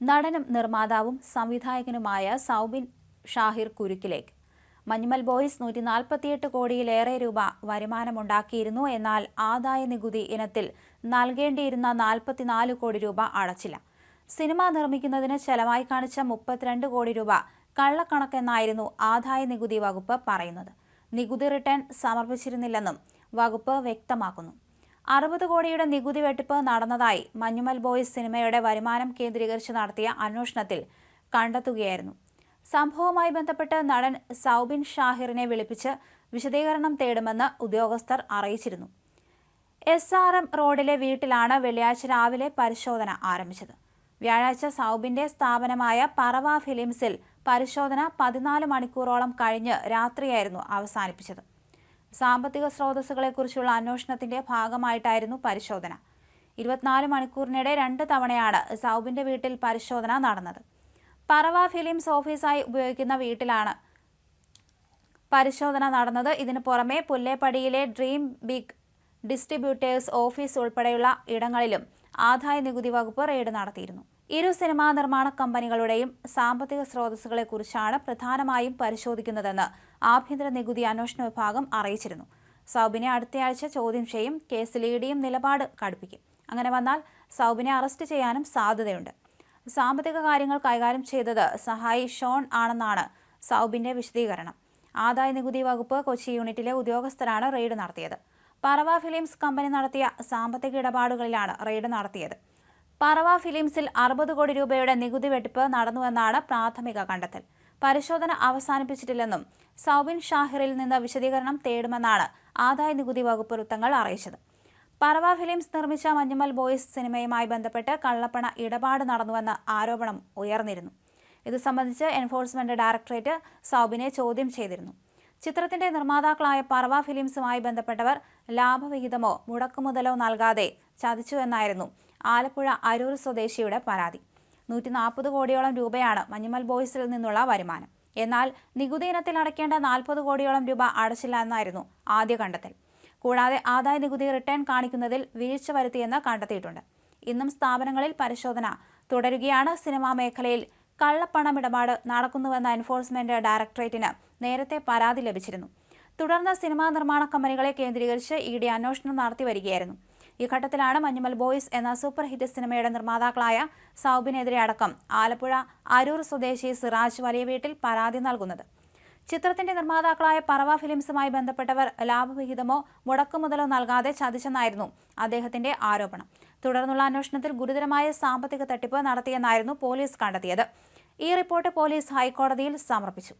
നടനും നിർമ്മാതാവും സംവിധായകനുമായ സൗബിൻ ഷാഹിർ കുരുക്കിലേക്ക്. മഞ്ഞുമൽ ബോയ്സ് നൂറ്റി നാൽപ്പത്തിയെട്ട് കോടിയിലേറെ രൂപ വരുമാനമുണ്ടാക്കിയിരുന്നു. എന്നാൽ ആദായ നികുതി ഇനത്തിൽ നൽകേണ്ടിയിരുന്ന നാൽപ്പത്തിനാല് കോടി രൂപ അടച്ചില്ല. സിനിമ നിർമ്മിക്കുന്നതിന് ചെലവായി കാണിച്ച മുപ്പത്തിരണ്ട് കോടി രൂപ കള്ളക്കണക്കെന്നായിരുന്നു ആദായ നികുതി വകുപ്പ് പറയുന്നത്. നികുതി റിട്ടേൺ സമർപ്പിച്ചിരുന്നില്ലെന്നും വകുപ്പ് വ്യക്തമാക്കുന്നു. അറുപത് കോടിയുടെ നികുതി വെട്ടിപ്പ് നടന്നതായി മഞ്ഞുമൽ ബോയ്സ് സിനിമയുടെ വരുമാനം കേന്ദ്രീകരിച്ച് നടത്തിയ അന്വേഷണത്തിൽ കണ്ടെത്തുകയായിരുന്നു. സംഭവവുമായി ബന്ധപ്പെട്ട് നടൻ സൗബിൻ ഷാഹിറിനെ വിളിപ്പിച്ച് വിശദീകരണം തേടുമെന്ന് ഉദ്യോഗസ്ഥർ അറിയിച്ചിരുന്നു. എസ് ആർ എം റോഡിലെ വീട്ടിലാണ് വെള്ളിയാഴ്ച രാവിലെ പരിശോധന ആരംഭിച്ചത്. വ്യാഴാഴ്ച സൗബിന്റെ സ്ഥാപനമായ പറവ ഫിലിംസിൽ പരിശോധന പതിനാല് മണിക്കൂറോളം കഴിഞ്ഞ് രാത്രിയായിരുന്നു അവസാനിപ്പിച്ചത്. സാമ്പത്തിക സ്രോതസ്സുകളെക്കുറിച്ചുള്ള അന്വേഷണത്തിന്റെ ഭാഗമായിട്ടായിരുന്നു പരിശോധന. ഇരുപത്തിനാല് മണിക്കൂറിനിടെ രണ്ട് തവണയാണ് സൗബിന്റെ വീട്ടിൽ പരിശോധന നടന്നത്. പറവ ഫിലിംസ് ഓഫീസായി ഉപയോഗിക്കുന്ന വീട്ടിലാണ് പരിശോധന നടന്നത്. ഇതിനു പുറമെ പുല്ലേപ്പടിയിലെ ഡ്രീം ബിഗ് ഡിസ്ട്രിബ്യൂട്ടേഴ്സ് ഓഫീസ് ഉൾപ്പെടെയുള്ള ഇടങ്ങളിലും ആദായ നികുതി വകുപ്പ് റെയ്ഡ് നടത്തിയിരുന്നു. ഇരു സിനിമാ നിർമ്മാണ കമ്പനികളുടെയും സാമ്പത്തിക സ്രോതസ്സുകളെക്കുറിച്ചാണ് പ്രധാനമായും പരിശോധിക്കുന്നതെന്ന് ആഭ്യന്തര നികുതി അന്വേഷണ വിഭാഗം അറിയിച്ചിരുന്നു. സൗബിനെ അടുത്തയാഴ്ച ചോദ്യം ചെയ്യും കേസിൽ ഇഡിയും നിലപാട് കടുപ്പിക്കും. അങ്ങനെ വന്നാൽ സൗബിനെ അറസ്റ്റ് ചെയ്യാനും സാധ്യതയുണ്ട്. സാമ്പത്തിക കാര്യങ്ങൾ കൈകാര്യം ചെയ്തത് സഹായി ഷോൺ ആണെന്നാണ് സൗബിന്റെ വിശദീകരണം. ആദായ നികുതി വകുപ്പ് കൊച്ചി യൂണിറ്റിലെ ഉദ്യോഗസ്ഥരാണ് റെയ്ഡ് നടത്തിയത്. പറവ ഫിലിംസ് കമ്പനി നടത്തിയ സാമ്പത്തിക ഇടപാടുകളിലാണ് റെയ്ഡ് നടത്തിയത്. പറവ ഫിലിംസിൽ അറുപത് കോടി രൂപയുടെ നികുതി വെട്ടിപ്പ് നടന്നുവെന്നാണ് പ്രാഥമിക കണ്ടെത്തൽ. പരിശോധന അവസാനിപ്പിച്ചിട്ടില്ലെന്നും സൗബിൻ ഷാഹിറിൽ നിന്ന് വിശദീകരണം തേടുമെന്നാണ് ആദായ നികുതി വകുപ്പ് വൃത്തങ്ങൾ അറിയിച്ചത്. പറവ ഫിലിംസ് നിർമ്മിച്ച മഞ്ഞുമൽ ബോയ്സ് സിനിമയുമായി ബന്ധപ്പെട്ട് കള്ളപ്പണ ഇടപാട് നടന്നുവെന്ന ആരോപണം ഉയർന്നിരുന്നു. ഇത് സംബന്ധിച്ച് എൻഫോഴ്സ്മെന്റ് ഡയറക്ടറേറ്റ് സൗബിനെ ചോദ്യം ചെയ്തിരുന്നു. ചിത്രത്തിന്റെ നിർമ്മാതാക്കളായ പറവ ഫിലിംസുമായി ബന്ധപ്പെട്ടവർ ലാഭവിഹിതമോ മുടക്കുമുതലോ നൽകാതെ ചതിച്ചുവെന്നായിരുന്നു ആലപ്പുഴ അരൂർ സ്വദേശിയുടെ പരാതി. നൂറ്റി നാൽപ്പത് കോടിയോളം രൂപയാണ് മഞ്ഞുമൽ ബോയ്സിൽ നിന്നുള്ള വരുമാനം. എന്നാൽ നികുതി ഇനത്തിൽ അടയ്ക്കേണ്ട നാൽപ്പത് കോടിയോളം രൂപ അടച്ചില്ല എന്നായിരുന്നു ആദ്യ കണ്ടെത്തൽ. കൂടാതെ ആദായ നികുതി റിട്ടേൺ കാണിക്കുന്നതിൽ വീഴ്ച വരുത്തിയെന്ന് കണ്ടെത്തിയിട്ടുണ്ട്. ഇന്നും സ്ഥാപനങ്ങളിൽ പരിശോധന തുടരുകയാണ്. സിനിമാ മേഖലയിൽ കള്ളപ്പണമിടപാട് നടക്കുന്നുവെന്ന എൻഫോഴ്സ്മെന്റ് ഡയറക്ടറേറ്റിന് നേരത്തെ പരാതി ലഭിച്ചിരുന്നു. തുടർന്ന് സിനിമാ നിർമ്മാണ കമ്പനികളെ കേന്ദ്രീകരിച്ച് ഇ ഡി അന്വേഷണം നടത്തി വരികയായിരുന്നു. ഈ ഘട്ടത്തിലാണ് മഞ്ഞുമൽ ബോയ്സ് എന്ന സൂപ്പർ ഹിറ്റ് സിനിമയുടെ നിർമ്മാതാക്കളായ സൗബിനെതിരെ അടക്കം ആലപ്പുഴ അരൂർ സ്വദേശി സിറാജ് വലിയ വീട്ടിൽ പരാതി നൽകുന്നത്. ചിത്രത്തിന്റെ നിർമ്മാതാക്കളായ പറവ ഫിലിംസുമായി ബന്ധപ്പെട്ടവർ ലാഭവിഹിതമോ മുടക്കുമുതലോ നൽകാതെ ചതിച്ചെന്നായിരുന്നു അദ്ദേഹത്തിന്റെ ആരോപണം. തുടർന്നുള്ള അന്വേഷണത്തിൽ ഗുരുതരമായ സാമ്പത്തിക തട്ടിപ്പ് നടത്തിയെന്നായിരുന്നു പോലീസ് കണ്ടെത്തിയത്. ഈ റിപ്പോർട്ട് പോലീസ് ഹൈക്കോടതിയിൽ സമർപ്പിച്ചു.